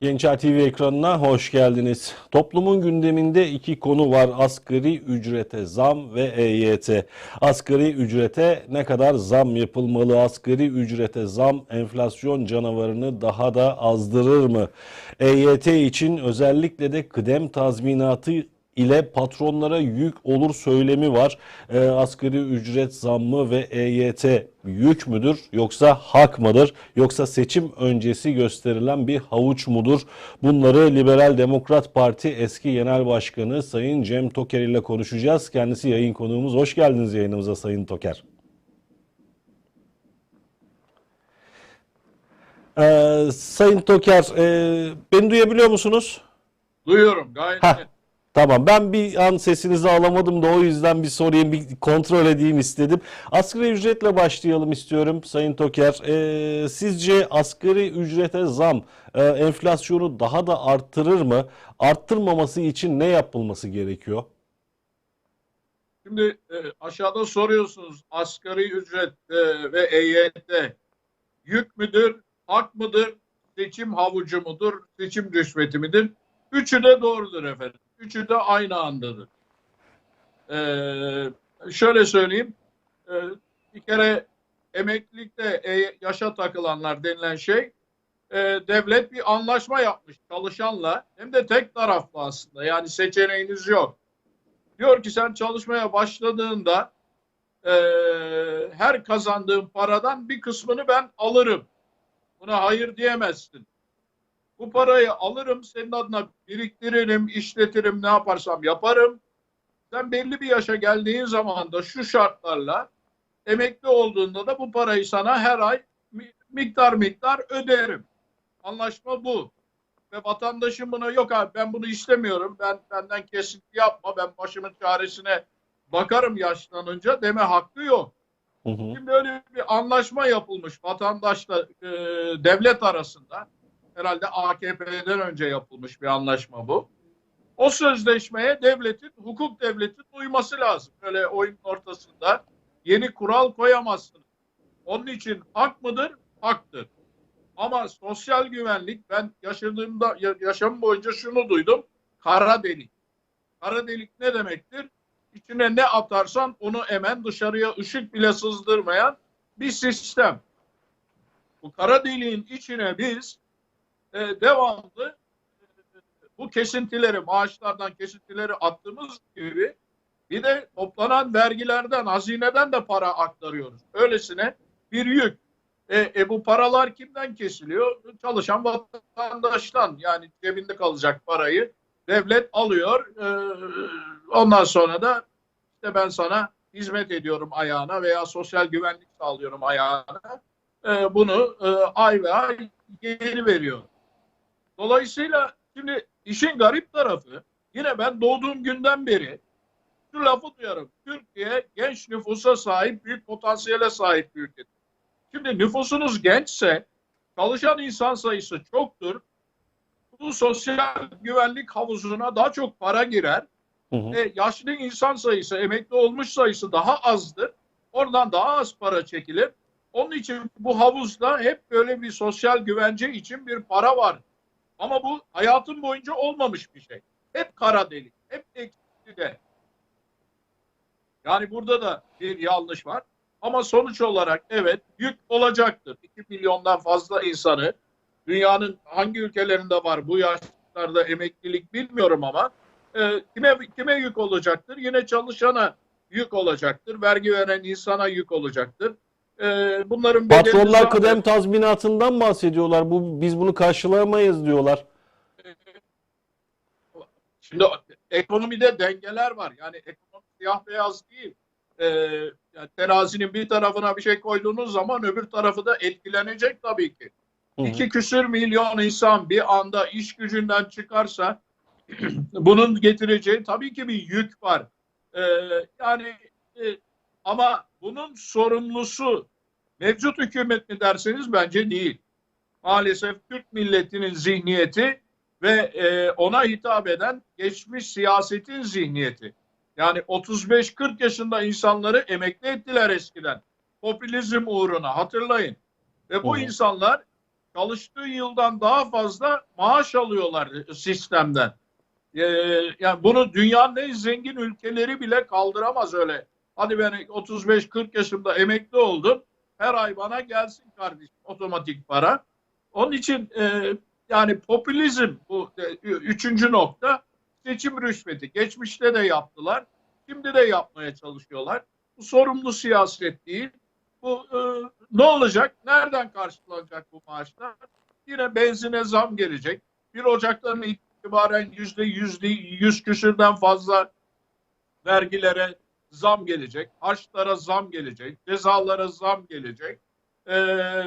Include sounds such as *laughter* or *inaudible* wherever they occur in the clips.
Yeniçer TV ekranına hoş geldiniz. Toplumun gündeminde iki konu var. Asgari ücrete zam ve EYT. Asgari ücrete ne kadar zam yapılmalı? Asgari ücrete zam enflasyon canavarını daha da azdırır mı? EYT için özellikle de kıdem tazminatı ile patronlara yük olur söylemi var. E, asgari ücret zammı ve EYT yük müdür yoksa hak mıdır yoksa seçim öncesi gösterilen bir havuç mudur? Bunları Liberal Demokrat Parti eski genel başkanı Sayın Cem Toker ile konuşacağız. Kendisi yayın konuğumuz. Hoş geldiniz yayınımıza Sayın Toker. Ee, Sayın Toker, e, beni duyabiliyor musunuz? Duyuyorum gayet Heh. Tamam ben bir an sesinizi alamadım da o yüzden bir sorayım bir kontrol edeyim istedim. Asgari ücretle başlayalım istiyorum Sayın Toker. Ee, sizce asgari ücrete zam e, enflasyonu daha da arttırır mı? Arttırmaması için ne yapılması gerekiyor? Şimdi e, aşağıda soruyorsunuz asgari ücret e, ve EYT yük müdür, hak mıdır, seçim havucu mudur, seçim rüşveti midir? Üçü de doğrudur efendim. Üçü de aynı andadır. Ee, şöyle söyleyeyim. e, bir kere emeklilikte e, yaşa takılanlar denilen şey e, devlet bir anlaşma yapmış çalışanla hem de tek taraflı aslında yani seçeneğiniz yok. Diyor ki sen çalışmaya başladığında e, her kazandığın paradan bir kısmını ben alırım. Buna hayır diyemezsin. Bu parayı alırım senin adına biriktiririm, işletirim, ne yaparsam yaparım. Sen belli bir yaşa geldiğin zaman da şu şartlarla emekli olduğunda da bu parayı sana her ay mi- miktar miktar öderim. Anlaşma bu. Ve vatandaşın buna yok abi ben bunu istemiyorum. Ben benden kesinti yapma. Ben başımın çaresine bakarım yaşlanınca deme hakkı yok. Hı hı. Şimdi öyle bir anlaşma yapılmış vatandaşla e, devlet arasında. Herhalde AKP'den önce yapılmış bir anlaşma bu. O sözleşmeye devletin, hukuk devletin uyması lazım. Böyle oyun ortasında yeni kural koyamazsınız. Onun için hak mıdır? Haktır. Ama sosyal güvenlik ben yaşadığımda ya- yaşamım boyunca şunu duydum. Kara delik. Kara delik ne demektir? İçine ne atarsan onu emen dışarıya ışık bile sızdırmayan bir sistem. Bu kara deliğin içine biz e, devamlı e, bu kesintileri maaşlardan kesintileri attığımız gibi bir de toplanan vergilerden hazineden de para aktarıyoruz. Öylesine bir yük. E, e, bu paralar kimden kesiliyor? Çalışan vatandaştan yani cebinde kalacak parayı devlet alıyor. E, ondan sonra da işte ben sana hizmet ediyorum ayağına veya sosyal güvenlik sağlıyorum ayağına. E, bunu e, ay ve ay geri veriyor. Dolayısıyla şimdi işin garip tarafı yine ben doğduğum günden beri şu lafı duyarım. Türkiye genç nüfusa sahip, büyük potansiyele sahip bir ülkedir. Şimdi nüfusunuz gençse çalışan insan sayısı çoktur. Bu sosyal güvenlik havuzuna daha çok para girer. Hı hı. E, yaşlı insan sayısı, emekli olmuş sayısı daha azdır. Oradan daha az para çekilir. Onun için bu havuzda hep böyle bir sosyal güvence için bir para var. Ama bu hayatım boyunca olmamış bir şey. Hep kara delik, hep eksi de. Yani burada da bir yanlış var. Ama sonuç olarak evet yük olacaktır. 2 milyondan fazla insanı dünyanın hangi ülkelerinde var bu yaşlarda emeklilik bilmiyorum ama e, kime kime yük olacaktır? Yine çalışana yük olacaktır. Vergi veren insana yük olacaktır. E, bunların Patronlar kıdem tazminatından bahsediyorlar. Bu biz bunu karşılayamayız diyorlar. Şimdi ekonomide dengeler var. Yani ekonomi siyah beyaz değil. Ee, yani terazinin bir tarafına bir şey koyduğunuz zaman öbür tarafı da etkilenecek tabii ki. Hı hı. İki küsür milyon insan bir anda iş gücünden çıkarsa *clears throat* bunun getireceği tabii ki bir yük var. Ee, yani e, ama bunun sorumlusu mevcut hükümet mi derseniz bence değil. Maalesef Türk milletinin zihniyeti ve e, ona hitap eden geçmiş siyasetin zihniyeti. Yani 35-40 yaşında insanları emekli ettiler eskiden. Popülizm uğruna hatırlayın. Ve bu hı. insanlar çalıştığı yıldan daha fazla maaş alıyorlar sistemden. Ee, yani bunu dünyanın en zengin ülkeleri bile kaldıramaz öyle. Hadi ben 35-40 yaşımda emekli oldum. Her ay bana gelsin kardeşim otomatik para. Onun için e, yani popülizm bu e, üçüncü nokta seçim rüşveti. Geçmişte de yaptılar. Şimdi de yapmaya çalışıyorlar. Bu sorumlu siyaset değil. Bu e, ne olacak? Nereden karşılanacak bu maaşlar? Yine benzine zam gelecek. 1 Ocak'tan itibaren yüzde yüzde yüz küsürden fazla vergilere zam gelecek. Harçlara zam gelecek. Cezalara zam gelecek. Ee,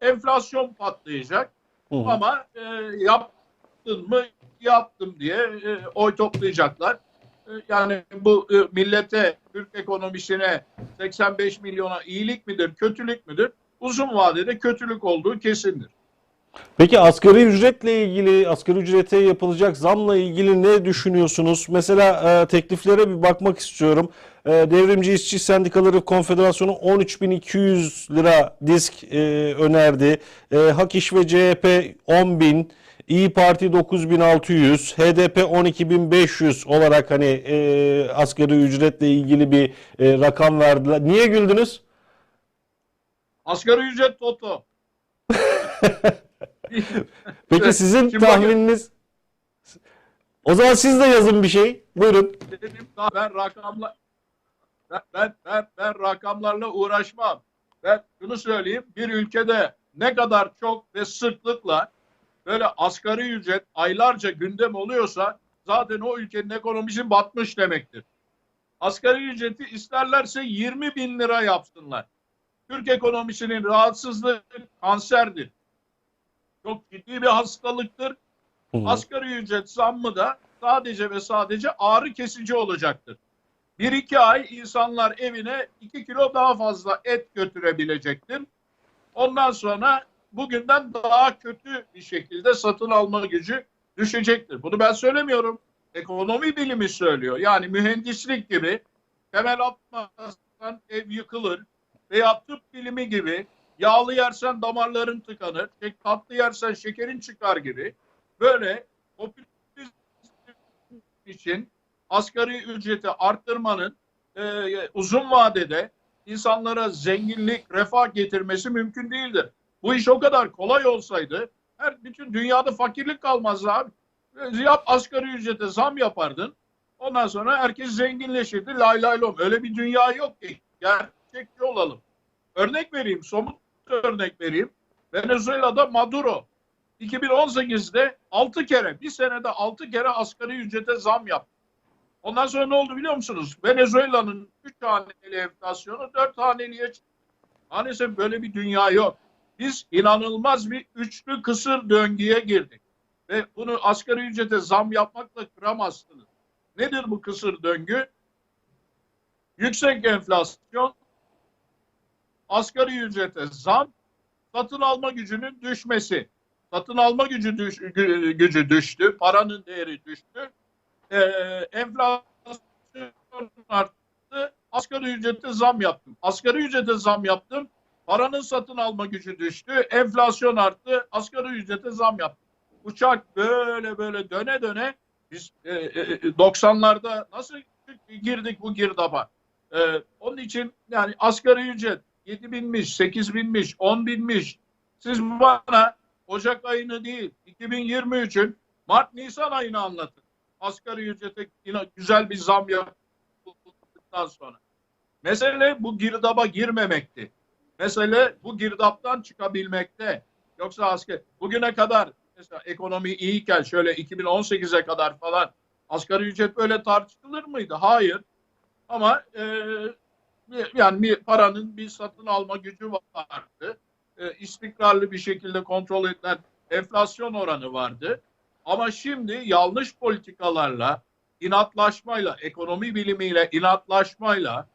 enflasyon patlayacak. Hı hı. Ama e, yaptın mı yaptım diye e, oy toplayacaklar. E, yani bu e, millete, Türk ekonomisine 85 milyona iyilik midir, kötülük müdür? Uzun vadede kötülük olduğu kesindir. Peki asgari ücretle ilgili, asgari ücrete yapılacak zamla ilgili ne düşünüyorsunuz? Mesela e, tekliflere bir bakmak istiyorum. E, Devrimci İşçi Sendikaları Konfederasyonu 13.200 lira disk e, önerdi. E, Hak İş ve CHP 10.000, İyi Parti 9.600, HDP 12.500 olarak hani e, asgari ücretle ilgili bir e, rakam verdiler. Niye güldünüz? Asgari ücret toto. *laughs* Peki sizin bakın. tahmininiz? O zaman siz de yazın bir şey. Buyurun. Dedim daha ben rakamla ben, ben, ben, ben rakamlarla uğraşmam. Ben şunu söyleyeyim. Bir ülkede ne kadar çok ve sıklıkla böyle asgari ücret aylarca gündem oluyorsa zaten o ülkenin ekonomisi batmış demektir. Asgari ücreti isterlerse 20 bin lira yapsınlar. Türk ekonomisinin rahatsızlığı kanserdir. Çok ciddi bir hastalıktır. Hı hı. Asgari ücret zammı da sadece ve sadece ağrı kesici olacaktır. Bir iki ay insanlar evine iki kilo daha fazla et götürebilecektir. Ondan sonra bugünden daha kötü bir şekilde satın alma gücü düşecektir. Bunu ben söylemiyorum. Ekonomi bilimi söylüyor. Yani mühendislik gibi temel atmazsan ev yıkılır veya tıp bilimi gibi yağlı yersen damarların tıkanır, şey, tatlı yersen şekerin çıkar gibi böyle popülizm için asgari ücreti arttırmanın e, uzun vadede insanlara zenginlik, refah getirmesi mümkün değildir. Bu iş o kadar kolay olsaydı her bütün dünyada fakirlik kalmazdı abi. E, Yap asgari ücrete zam yapardın. Ondan sonra herkes zenginleşirdi. Lay lay lom. Öyle bir dünya yok ki. Gerçekçi olalım. Örnek vereyim. Somut örnek vereyim. Venezuela'da Maduro 2018'de 6 kere, bir senede 6 kere asgari ücrete zam yaptı. Ondan sonra ne oldu biliyor musunuz? Venezuela'nın 3 haneli enflasyonu 4 haneliye çıktı. Maalesef böyle bir dünya yok. Biz inanılmaz bir üçlü kısır döngüye girdik. Ve bunu asgari ücrete zam yapmakla kıramazsınız. Nedir bu kısır döngü? Yüksek enflasyon, asgari ücrete zam, satın alma gücünün düşmesi. Satın alma gücü düş, gü- gücü düştü, paranın değeri düştü. Ee, enflasyon arttı, asgari ücrete zam yaptım. Asgari ücrete zam yaptım, paranın satın alma gücü düştü, enflasyon arttı, asgari ücrete zam yaptım. Uçak böyle böyle döne döne biz e, e, e, 90'larda nasıl girdik bu girdaba? Ee, onun için yani asgari ücret 7 binmiş, 8 binmiş, 10 binmiş. Siz bana Ocak ayını değil, 2023'ün Mart-Nisan ayını anlatın. Asgari ücrete güzel bir zam yapıldıktan sonra. Mesele bu girdaba girmemekti. Mesele bu girdaptan çıkabilmekte. Yoksa asker bugüne kadar mesela ekonomi iyiyken şöyle 2018'e kadar falan asgari ücret böyle tartışılır mıydı? Hayır. Ama e, yani bir paranın bir satın alma gücü vardı. E, istikrarlı bir şekilde kontrol edilen enflasyon oranı vardı. Ama şimdi yanlış politikalarla, inatlaşmayla, ekonomi bilimiyle, inatlaşmayla,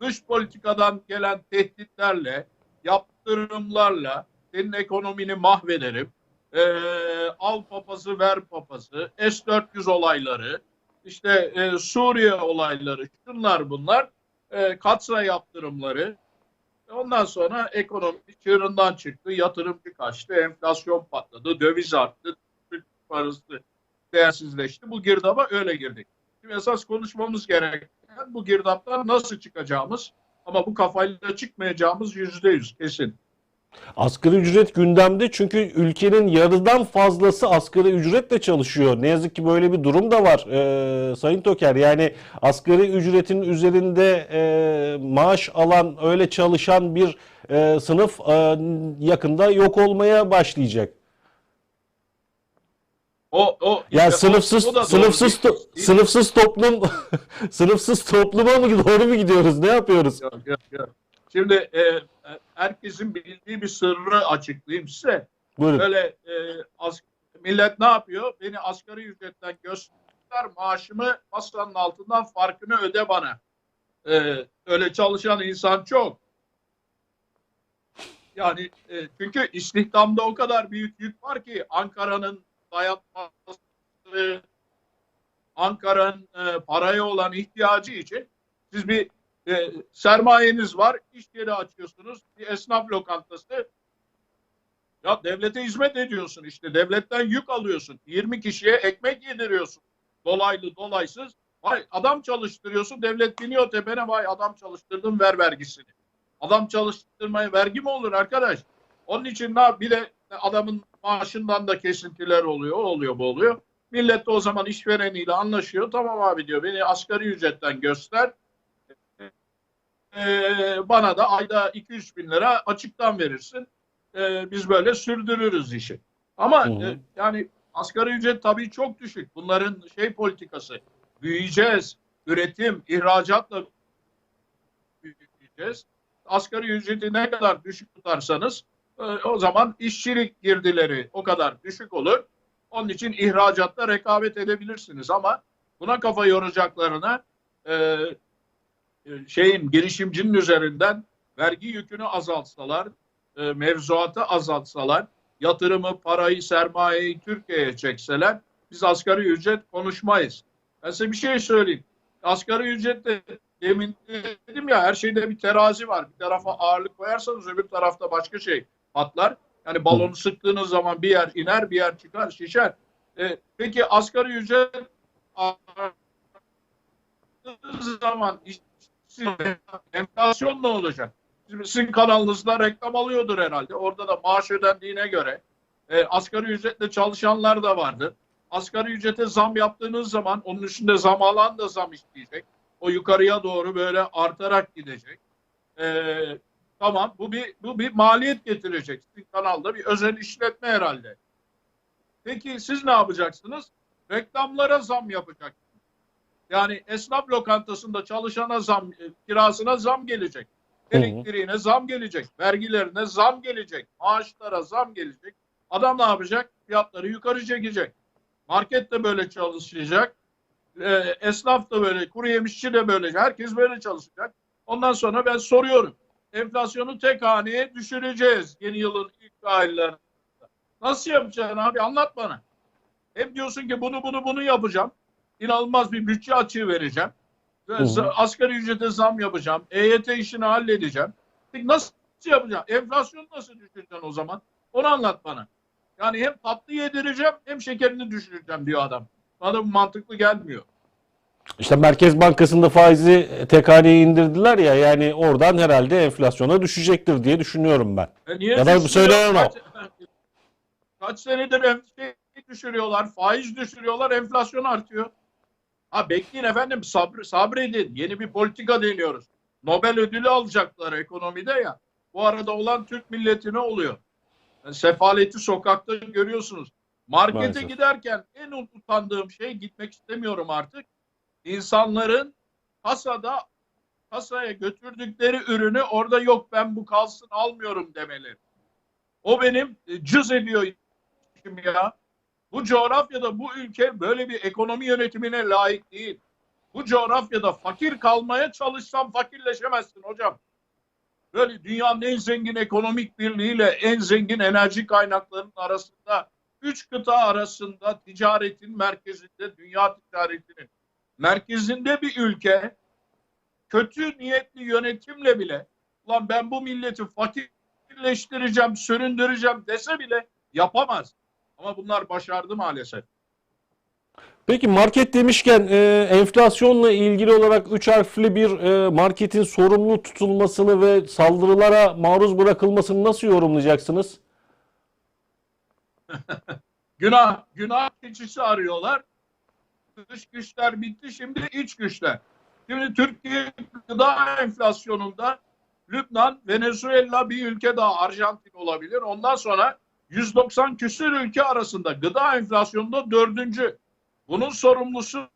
dış politikadan gelen tehditlerle, yaptırımlarla senin ekonomini mahvederim. E, al papazı ver papazı, S-400 olayları, işte e, Suriye olayları, şunlar bunlar, e, katsayı yaptırımları. Ondan sonra ekonomi çığırından çıktı, yatırımcı kaçtı, enflasyon patladı, döviz arttı, Türk parası değersizleşti. Bu girdaba öyle girdik. Şimdi esas konuşmamız gereken bu girdaptan nasıl çıkacağımız ama bu kafayla çıkmayacağımız yüzde yüz kesin. Asgari ücret gündemde çünkü ülkenin yarıdan fazlası asgari ücretle çalışıyor. Ne yazık ki böyle bir durum da var ee, Sayın Toker. Yani asgari ücretin üzerinde e, maaş alan, öyle çalışan bir e, sınıf e, yakında yok olmaya başlayacak. O, o, Yani işte o- sınıfsız o doğru sınıfsız to- sınıfsız toplum *laughs* sınıfsız topluma mı doğru mu gidiyoruz? Ne yapıyoruz? Yok, yok, yok. Şimdi e, herkesin bildiği bir sırrı açıklayayım size. Buyurun. Böyle e, as- millet ne yapıyor? Beni asgari ücretten göster, maaşımı masanın altından farkını öde bana. E, öyle çalışan insan çok. Yani e, çünkü istihdamda o kadar büyük yük var ki Ankara'nın dayatması, Ankara'nın e, paraya olan ihtiyacı için siz bir e, sermayeniz var, iş yeri açıyorsunuz, bir esnaf lokantası. Ya devlete hizmet ediyorsun işte, devletten yük alıyorsun. 20 kişiye ekmek yediriyorsun. Dolaylı dolaysız. Vay adam çalıştırıyorsun, devlet biniyor tepene vay adam çalıştırdım ver vergisini. Adam çalıştırmaya vergi mi olur arkadaş? Onun için ne bir de adamın maaşından da kesintiler oluyor, oluyor, bu oluyor. Millet de o zaman işvereniyle anlaşıyor. Tamam abi diyor beni asgari ücretten göster. Ee, bana da ayda 200 bin lira açıktan verirsin. Ee, biz böyle sürdürürüz işi. Ama Hı hı. e, yani asgari ücret tabii çok düşük. Bunların şey politikası. Büyüyeceğiz. Üretim, ihracatla büyüyeceğiz. Asgari ücreti ne kadar düşük tutarsanız e, o zaman işçilik girdileri o kadar düşük olur. Onun için ihracatta rekabet edebilirsiniz ama buna kafa yoracaklarına e, e, şeyin girişimcinin üzerinden vergi yükünü azaltsalar, e, mevzuatı azaltsalar, yatırımı, parayı, sermayeyi Türkiye'ye çekseler biz asgari ücret konuşmayız. Ben size bir şey söyleyeyim. Asgari ücrette demin dedim ya her şeyde bir terazi var. Bir tarafa ağırlık koyarsanız öbür tarafta başka şey patlar. Yani balonu sıktığınız zaman bir yer iner, bir yer çıkar, şişer. E, peki asgari ücret zaman işsizlik, enflasyon ne olacak? Sizin kanalınızda reklam alıyordur herhalde. Orada da maaş ödendiğine göre e, asgari ücretle çalışanlar da vardı. Asgari ücrete zam yaptığınız zaman onun üstünde zam alan da zam isteyecek. O yukarıya doğru böyle artarak gidecek. E, tamam bu bir bu bir maliyet getirecek. Sizin kanalda bir özel işletme herhalde. Peki siz ne yapacaksınız? Reklamlara zam yapacaksınız. Yani esnaf lokantasında çalışana zam, e, kirasına zam gelecek. Elektriğine zam gelecek. Vergilerine zam gelecek. Maaşlara zam gelecek. Adam ne yapacak? Fiyatları yukarı çekecek. Market de böyle çalışacak. E, esnaf da böyle, kuru yemişçi de böyle. Herkes böyle çalışacak. Ondan sonra ben soruyorum. Enflasyonu tek haneye düşüreceğiz yeni yılın ilk aylarında. Nasıl yapacaksın abi? Anlat bana. Hem diyorsun ki bunu bunu bunu yapacağım. İnanılmaz bir bütçe açığı vereceğim. Ve Hı hı. Asgari ücrete zam yapacağım. EYT işini halledeceğim. Peki nasıl yapacağım? Enflasyonu nasıl düşüreceksin o zaman? Onu anlat bana. Yani hem tatlı yedireceğim hem şekerini düşüreceğim diyor adam. Bana bu mantıklı gelmiyor. İşte Merkez Bankası'nda faizi tek haneye indirdiler ya yani oradan herhalde enflasyona düşecektir diye düşünüyorum ben. E niye Ya da söylenen o. Kaç, senedir enflasyon düşürüyorlar, faiz düşürüyorlar, enflasyon artıyor. Ha bekleyin efendim sabr, sabredin. Yeni bir politika deniyoruz. Nobel ödülü alacaklar ekonomide ya. Bu arada olan Türk milleti ne oluyor? Yani sefaleti sokakta görüyorsunuz. Markete Maalesef. giderken en utandığım şey gitmek istemiyorum artık. İnsanların kasada kasaya götürdükleri ürünü orada yok ben bu kalsın almıyorum demeleri. O benim e, cız ediyor ya. Bu coğrafyada bu ülke böyle bir ekonomi yönetimine layık değil. Bu coğrafyada fakir kalmaya çalışsam fakirleşemezsin hocam. Böyle dünyanın en zengin ekonomik birliğiyle en zengin enerji kaynaklarının arasında üç kıta arasında ticaretin merkezinde dünya ticaretinin merkezinde bir ülke kötü niyetli yönetimle bile ulan ben bu milleti fakirleştireceğim, süründüreceğim dese bile yapamaz. Ama bunlar başardı maalesef. Peki market demişken e, enflasyonla ilgili olarak 3 harfli bir e, marketin sorumlu tutulmasını ve saldırılara maruz bırakılmasını nasıl yorumlayacaksınız? *laughs* Günah, günah keçisi arıyorlar. Dış güçler bitti, şimdi iç güçler. Şimdi Türkiye gıda enflasyonunda Lübnan, Venezuela bir ülke daha Arjantin olabilir. Ondan sonra 190 küsür ülke arasında gıda enflasyonunda dördüncü. Bunun sorumlusu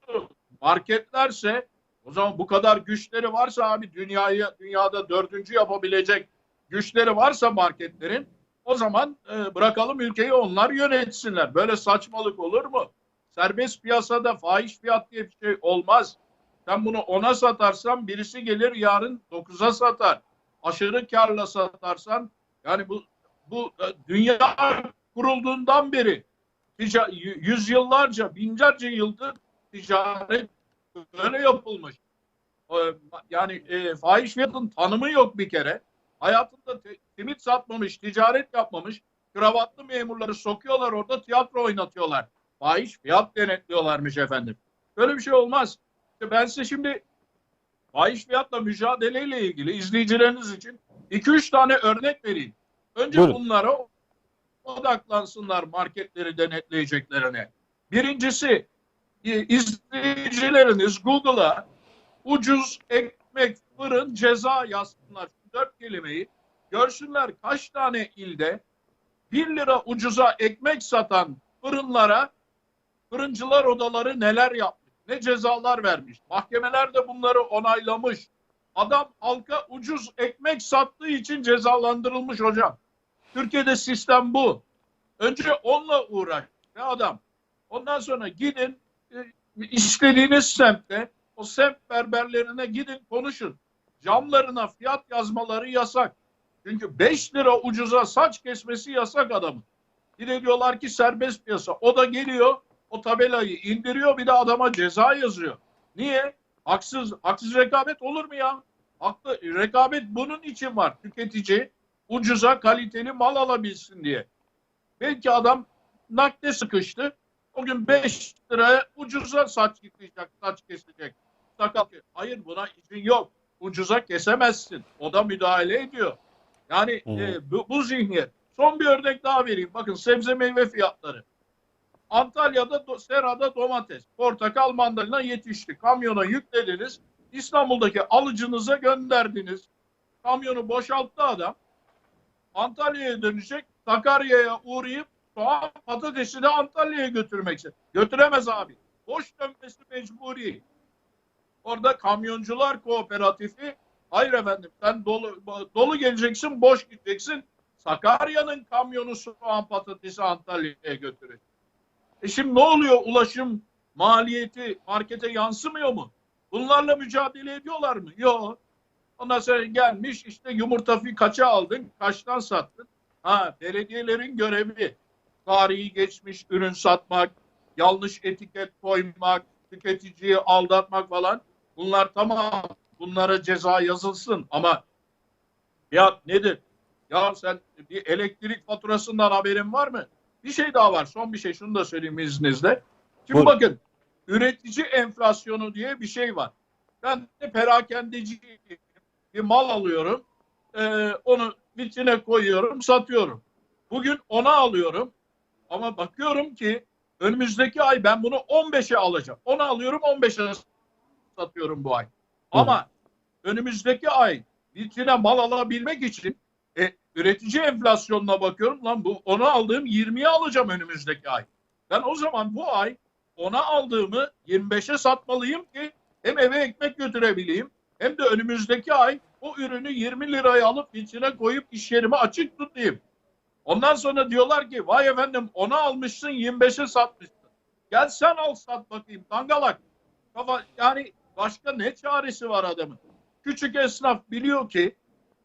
marketlerse o zaman bu kadar güçleri varsa abi dünyayı dünyada dördüncü yapabilecek güçleri varsa marketlerin o zaman e, bırakalım ülkeyi onlar yönetsinler. Böyle saçmalık olur mu? Serbest piyasada fahiş fiyat diye bir şey olmaz. Sen bunu ona satarsan birisi gelir yarın 9'a satar. Aşırı karla satarsan yani bu bu e, dünya kurulduğundan beri yüzyıllarca, binlerce yıldır ticaret böyle yapılmış. Yani e, fahiş fiyatın tanımı yok bir kere. Hayatında te- simit satmamış, ticaret yapmamış, kravatlı memurları sokuyorlar orada tiyatro oynatıyorlar. Fahiş fiyat denetliyorlarmış efendim. Böyle bir şey olmaz. İşte ben size şimdi fahiş fiyatla mücadeleyle ilgili izleyicileriniz için 2-3 tane örnek vereyim. Önce Buyurun. bunlara odaklansınlar marketleri denetleyeceklerine. Birincisi e, izleyicileriniz Google'a ucuz ekmek fırın ceza yazsınlar. Şu dört kelimeyi görsünler kaç tane ilde 1 lira ucuza ekmek satan fırınlara fırıncılar odaları neler yapmış, ne cezalar vermiş. Mahkemeler de bunları onaylamış. Adam halka ucuz ekmek sattığı için cezalandırılmış hocam. Türkiye'de sistem bu. Önce onunla uğraş ne adam. Ondan sonra gidin e, istediğiniz semtte o semt berberlerine gidin konuşun. Camlarına fiyat yazmaları yasak. Çünkü 5 lira ucuza saç kesmesi yasak adamın. Bir de diyorlar ki serbest piyasa. O da geliyor o tabelayı indiriyor bir de adama ceza yazıyor. Niye? Haksız haksız rekabet olur mu ya? Haklı rekabet bunun için var. Tüketici ucuza kaliteli mal alabilsin diye. Belki adam nakde sıkıştı. O gün 5 liraya ucuza saç yıkayacak, saç kesecek. Sakal. Hayır buna izin yok. Ucuza kesemezsin. O da müdahale ediyor. Yani e, bu, bu zihniyet. Son bir örnek daha vereyim. Bakın sebze meyve fiyatları. Antalya'da, do- serada domates, portakal, mandalina yetişti. Kamyona yüklediniz. İstanbul'daki alıcınıza gönderdiniz. Kamyonu boşalttı adam. Antalya'ya dönecek. Sakarya'ya uğrayıp soğan patatesi de Antalya'ya götürmek için. Götüremez abi. Boş dönmesi mecburi. Orada kamyoncular kooperatifi hayır efendim sen dolu, dolu geleceksin boş gideceksin. Sakarya'nın kamyonu soğan patatesi Antalya'ya götürecek. E şimdi ne oluyor? Ulaşım maliyeti markete yansımıyor mu? Bunlarla mücadele ediyorlar mı? Yok. Ondan sonra gelmiş işte yumurta fi kaça aldın, kaçtan sattın? Ha belediyelerin görevi tarihi geçmiş ürün satmak, yanlış etiket koymak, tüketiciyi aldatmak falan. Bunlar tamam. Bunlara ceza yazılsın ama ya nedir? Ya sen bir elektrik faturasından haberin var mı? Bir şey daha var. Son bir şey. Şunu da söyleyeyim izninizle. Şimdi Buyurun. bakın. Üretici enflasyonu diye bir şey var. Ben de perakendeci bir mal alıyorum. Ee, onu vitrine koyuyorum, satıyorum. Bugün ona alıyorum. Ama bakıyorum ki önümüzdeki ay ben bunu 15'e alacağım. Onu alıyorum 15'e satıyorum bu ay. Ama önümüzdeki ay vitrine mal alabilmek için e, üretici enflasyonuna bakıyorum. Lan bu onu aldığım 20'ye alacağım önümüzdeki ay. Ben o zaman bu ay ona aldığımı 25'e satmalıyım ki hem eve ekmek götürebileyim hem de önümüzdeki ay o ürünü 20 liraya alıp vitrine koyup iş yerimi açık tutayım. Ondan sonra diyorlar ki vay efendim ona almışsın 25'e satmışsın. Gel sen al sat bakayım dangalak. Kafa, yani başka ne çaresi var adamın? Küçük esnaf biliyor ki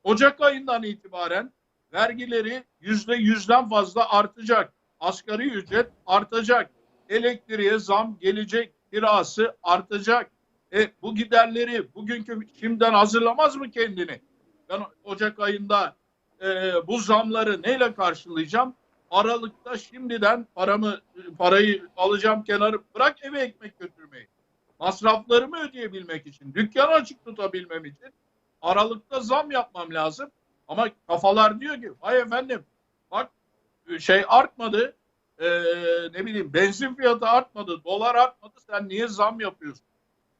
Ocak ayından itibaren vergileri yüzde yüzden fazla artacak. Asgari ücret artacak. Elektriğe zam gelecek. kirası artacak. E, bu giderleri bugünkü şimdiden hazırlamaz mı kendini? Ben Ocak ayında e, bu zamları neyle karşılayacağım? Aralıkta şimdiden paramı parayı alacağım kenarı bırak eve ekmek götürmeyi. Masraflarımı ödeyebilmek için, dükkanı açık tutabilmem için Aralıkta zam yapmam lazım. Ama kafalar diyor ki vay efendim bak şey artmadı e, ne bileyim benzin fiyatı artmadı, dolar artmadı sen niye zam yapıyorsun?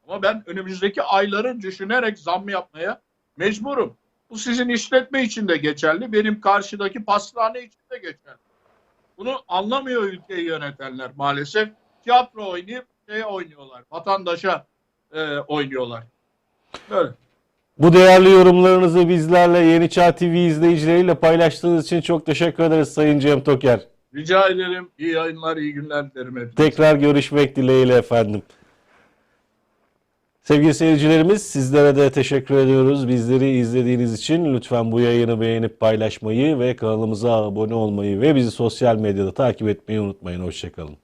Ama ben önümüzdeki ayları düşünerek zam yapmaya mecburum. Bu sizin işletme için de geçerli, benim karşıdaki pastane için de geçerli. Bunu anlamıyor ülkeyi yönetenler maalesef. Tiyatro oynayıp şey oynuyorlar, vatandaşa e, oynuyorlar. Böyle. Bu değerli yorumlarınızı bizlerle Yeni Çağ TV izleyicileriyle paylaştığınız için çok teşekkür ederiz Sayın Cem Toker. Rica ederim. İyi yayınlar, iyi günler dilerim hepinize. Tekrar görüşmek dileğiyle efendim. Sevgili seyircilerimiz sizlere de teşekkür ediyoruz. Bizleri izlediğiniz için lütfen bu yayını beğenip paylaşmayı ve kanalımıza abone olmayı ve bizi sosyal medyada takip etmeyi unutmayın. Hoşçakalın.